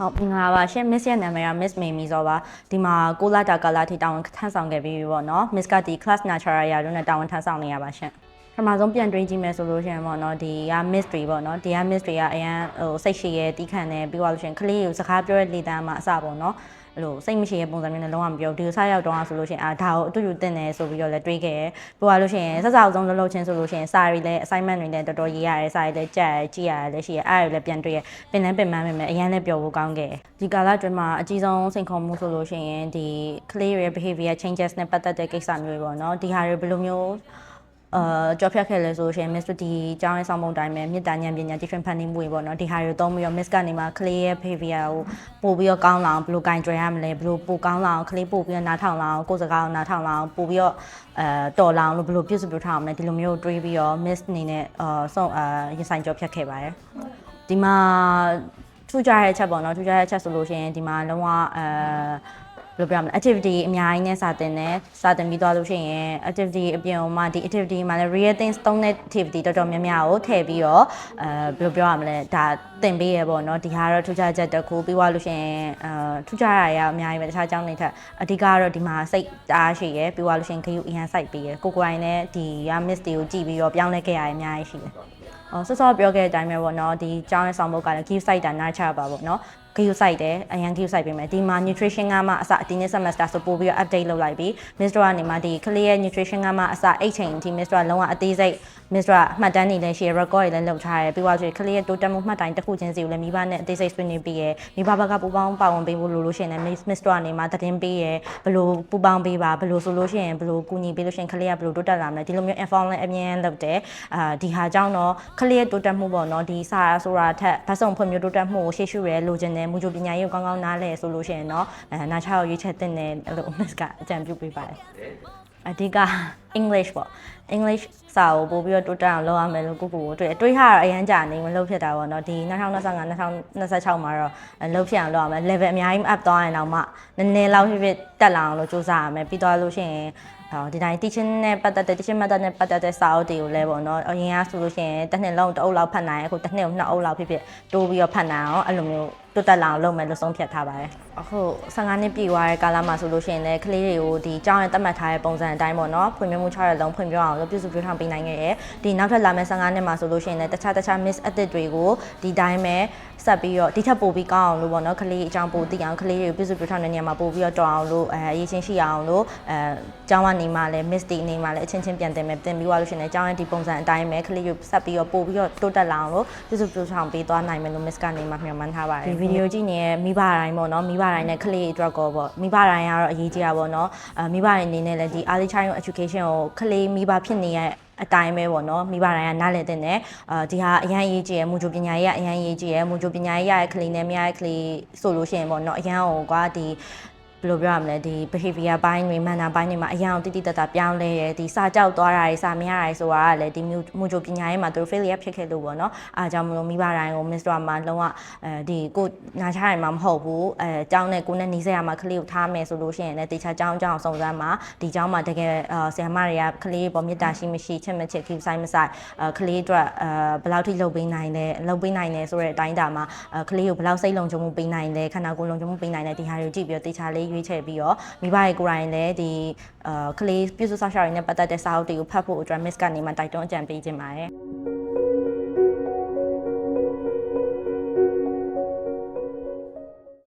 ဟုတ်မင်္ဂလာပါရှင် Miss ရဲ့နာမည်က Miss Mimi ဇော်ပါဒီမှာကိုလာတာကာလာထိတာဝန်ထမ်းဆောင်ခဲ့ပြီးပြီပေါ့နော် Miss ကဒီ class natural ရာတို့နဲ့တာဝန်ထမ်းဆောင်နေရပါရှင် ပထမဆုံးပြန်တွင်းကြည့်မယ်ဆိုလို့ရှိရင်ပေါ့နော်ဒီက mystery ပေါ့နော်ဒီက mystery ကအရန်ဟိုစိတ်ရှိရဲတီးခံတယ်ပြီးသွားလို့ရှိရင်ကလေးကိုစကားပြောတဲ့လေတန်းမှာအစပေါ့နော်အဲ့လိုစိတ်မရှိရဲ့ပုံစံမျိုးနဲ့လုံးဝမပြောဒီလိုစရောက်တော့ဆိုလို့ရှိရင်အာဒါကိုအတူတူတင်တယ်ဆိုပြီးတော့လည်းတွေးခဲ့ရပြီးသွားလို့ရှိရင်ဆက်စအောင်ဆုံးလှုပ်လှုပ်ချင်းဆိုလို့ရှိရင်စာရီလည်း assignment တွေလည်းတော်တော်ရေးရတယ်စာရီလည်းကြက်ရကြည့်ရတယ်လည်းရှိရအဲ့ဒါလည်းပြန်တွေးရပင်လည်းပင်မန်းပင်မဲ့အရန်လည်းပျော်ဖို့ကောင်းခဲ့ဒီကာလအတွင်းမှာအကြီးဆုံးစိန်ခေါ်မှုဆိုလို့ရှိရင်ဒီ clear behavior changes နဲ့ပတ်သက်တဲ့ကိစ္စမျိုးတွေပေါ့နော်ဒီဟာတွေဘယ်လိုမျိုး အာကြော်ဖြတ်ခဲ့လဲဆိုလို့ရှိရင် Miss တို့ဒီကျောင်းရေးဆောင်ပုံတိုင်းမှာမြေတာဉာဏ်ပညာ different ဖန်တီးမှုတွေပေါ့နော်ဒီဟာတွေသုံးပြီးတော့ Miss ကနေမှ clear ရဲ့ behavior ကိုပို့ပြီးတော့ကောင်းလာအောင်ဘယ်လိုကင်ကြွယ်ရမလဲဘယ်လိုပို့ကောင်းလာအောင် clear ပို့ပြီးတော့နားထောင်လာအောင်ကိုယ်စကားကိုနားထောင်လာအောင်ပို့ပြီးတော့အဲတော်လာအောင်လို့ဘယ်လိုပြုစုပြောထားအောင်လဲဒီလိုမျိုးတွေးပြီးတော့ Miss အနေနဲ့အာဆုံးအာရင်ဆိုင်ကြော်ဖြတ်ခဲ့ပါတယ်ဒီမှာထူးခြားတဲ့အချက်ပေါ့နော်ထူးခြားတဲ့အချက်ဆိုလို့ရှိရင်ဒီမှာလုံးဝအဲ ဘယ်လိုပြောရမလဲ activity အများကြီးနဲ့စာတင်တယ်စာတင်ပြီးသွားလို့ရှိရင် activity အပြင်မှာဒီ activity မှာလည်း real things သုံးတဲ့ activity တော်တော်များများကိုထည့်ပြီးတော့အဲဘယ်လိုပြောရမလဲဒါတင်ပေးရပေါ့နော်ဒီဟာကတော့ထူးခြားချက်တစ်ခုပြီးသွားလို့ရှိရင်အဲထူးခြားရရအများကြီးပဲတခြားအကြောင်းတွေထက်အဓိကကတော့ဒီမှာစိတ်အားရှိရယ်ပြီးသွားလို့ရှိရင်ခရုအရန်စိုက်ပေးရယ်ကိုကိုယ်တိုင်လည်းဒီရ miss တွေကိုကြည့်ပြီးတော့ပြောင်းလဲခဲ့ရရအများကြီးရှိတယ်အော်ဆော့ဆော့ပြောခဲ့တဲ့အတိုင်းပဲပေါ့နော်ဒီကျောင်းရဲ့ဆောင်ဘုတ်ကလည်း give site တာနားချပါပေါ့နော် give site တယ်အရန် give site ပေးမယ်ဒီမှာ nutrition ကမှအစဒီနေ့ semester ဆိုပို့ပြီးတော့ update လုပ်လိုက်ပြီး Mr. ကနေမှဒီ clear nutrition ကမှအစ8ချိန်အထိ Mr. လုံးဝအသေးစိတ် Mr. မှတ်တမ်းတွေလည်းရှိရ record တွေလည်းလုပ်ထားရတယ်ပြီးသွားဆိုရင် clear တိုးတက်မှုမှတ်တိုင်တစ်ခုချင်းစီကိုလည်းမိဘနဲ့အသေးစိတ်ဆွေးနွေးပြီးရမိဘဘက်ကပူပေါင်းပါဝင်ပေးဖို့လိုလို့ရှိရင်လည်း Mr. ကနေမှသတင်းပေးရဘယ်လိုပူပေါင်းပေးပါဘယ်လိုဆိုလို့ရှိရင်ဘယ်လိုကူညီပေးလို့ရှိရင် clear ဘယ်လိုတိုးတက်လာမလဲဒီလိုမျိုး inform လည်းအမြဲလုပ်တယ်အာဒီဟာကြောင့်တော့ clear တိုးတက်မှုပေါ့နော်ဒီစာဆိုတာထက်ဗတ်စုံဖွံ့ဖြိုးတိုးတက်မှုကိုရှေ့ရှုရဲလိုချင်တယ်မူကြိုပညာရေးကိုကောင်းကောင်းနားလဲဆိုလို့ရှိရင်တော့အဲနာချာကိုရွေးချက်တင်တယ်အဲ့လို miss ကအကြံပြုပေးပါတယ်အဓိက English ပေါ့ English စာကိုပို့ပြီးတော့တိုးတက်အောင်လုပ်ရမယ်လို့ကိုကိုကိုတွေ့တွေးထားတော့အရန်ကြာနေမလို့ဖြစ်တာပေါ့နော်ဒီ2025 2026မှာတော့လုပ်ဖြစ်အောင်လုပ်ရမယ် level အများကြီး up သွားရင်တော့မှနည်းနည်းလောက်ဖြစ်ဖြစ်တက်လာအောင်လို့စူးစမ်းရမယ်ပြီးသွားလို့ရှိရင်ဟောဒီတိုင်း teaching နဲ့ပတ်သက်တဲ့ teaching method နဲ့ပတ်သက်တဲ့စာအုပ်တွေကိုလည်းပေါ့နော်အရင်ကဆိုလို့ရှိရင်တစ်နှစ်လုံးတစ်အုပ်လောက်ဖတ်နိုင်အခုတစ်နှစ်ကိုနှစ်အုပ်လောက်ဖြစ်ဖြစ်တိုးပြီးတော့ဖတ်နိုင်အောင်အဲ့လိုမျိုး တိုးတက်လာအောင်လုပ်မယ်လို့ဆုံးဖြတ်ထားပါတယ်အခု15နှစ်ပြည့်သွားတဲ့ကာလမှာဆိုလို့ရှိရင်လည်းကလေးတွေကိုဒီကျောင်းရဲ့သတ်မှတ်ထားတဲ့ပုံစံအတိုင်းပေါ့နော်ဖွံ့ဖြိုးမှု6ရက်လုံးဖွံ့ဖြိုးအောင်လို့ပြုစုပြောင်းထောင်ပေးနိုင်ခဲ့တယ်ဒီနောက်ထပ်လာမယ့်15နှစ်မှာဆိုလို့ရှိရင်လည်းတခြားတခြား miss အသစ်တွေကိုဒီတိုင်းပဲ ဆက်ပြီးတော့ဒီထက်ပိုပြီးကောင်းအောင်လို့ပေါ့နော်ကလေးအကြောင်းပိုသိအောင်ကလေးတွေကိုပြုစုပြောင်းထောင်တဲ့နေရာမှာပိုပြီးတော့တော်အောင်လို့အဲအရေးချင်းရှိအောင်လို့အဲကျောင်းကနေမှလည်း miss တီအနေမှာလည်းအချင်းချင်းပြန်တင်မယ်တင်ပြီးသွားလို့ရှိရင်လည်းကျောင်းရဲ့ဒီပုံစံအတိုင်းပဲကလေးတွေကိုဆက်ပြီးတော့ပိုပြီးတော့တိုးတက်လာအောင်လို့ပြုစုပြောင်းထောင်ပေးသွားနိုင်မယ်လို့ miss ကနေမှမျှော်မှန်းထားပါတယ်ဒီဗီဒီယိုကြည့်နေတဲ့မိဘတိုင်းပေါ့နော်မိဘတိုင်းနဲ့ကလေးအတွက်ကောပေါ့မိဘတိုင်းကတော့အရေးကြီးတာပေါ့နော်အဲမိဘတွေအနေနဲ့လည်းဒီ early childhood education ကိုကလေးမိဘဖြစ်နေတဲ့ အတိုင်းပဲပေါ့နော်မိဘတိုင်းကနားလည်တဲ့နဲ့အာဒီဟာအရန်ရေးကြည့်ရမူဂျိုပညာရေးကအရန်ရေးကြည့်ရမူဂျိုပညာရေးရတဲ့ကလေးနဲ့မရတဲ့ကလေးဆိုလို့ရှိရင်ပေါ့နော်အရန်ဟိုကွာဒီ ဘယ်လိုပြောရမလဲဒီ behavior ဘိုင်းတွေ manner ဘိုင်းတွေမှာအရန်တိတိတတ်တာပြောင်းလဲတယ်ဒီစာကြောက်သွားတာတွေစာမရတာတွေဆိုတာကလည်းဒီမူဂျိုပညာရေးမှာသူတို့ failure ဖြစ်ခဲ့လို့ပေါ့နော်အားကြောင့်မလို့မိဘတိုင်းကို Mr. မှာလုံးဝအဲဒီကိုနာချရမှာမဟုတ်ဘူးအဲအကြောင်းနဲ့ကိုနဲ့နီးစက်ရမှာကလေးကိုထားမယ်ဆိုလို့ရှိရင်လည်းတေချာကြောင်းကြောင်းစုံစမ်းမှာဒီကြောင်းမှာတကယ်ဆရာမတွေကကလေးပေါ်မေတ္တာရှိမရှိချစ်မချစ်ခိဆိုင်မဆိုင်ကလေးအတွက်အဲဘယ်လောက်ထိလုပ်ပေးနိုင်လဲလုပ်ပေးနိုင်လဲဆိုတဲ့အတိုင်းတာမှာကလေးကိုဘယ်လောက်စိတ်လုံခြုံမှုပေးနိုင်လဲခန္ဓာကိုယ်လုံခြုံမှုပေးနိုင်လဲဒီဟာတွေကိုကြည့်ပြီးတော့တေချာလေးရွေးချယ်ပြီးတော့မိဘရဲ့ကိုယ်တိုင်လည်းဒီအာကလေးပြုစုဆောက်ရှောက်ရင်းနဲ့ပတ်သက်တဲ့စာအုပ်တွေကိုဖတ်ဖို့အတွက် miss ကနေမှတိုက်တွန်းအကြံပေးခြင်းပါတယ်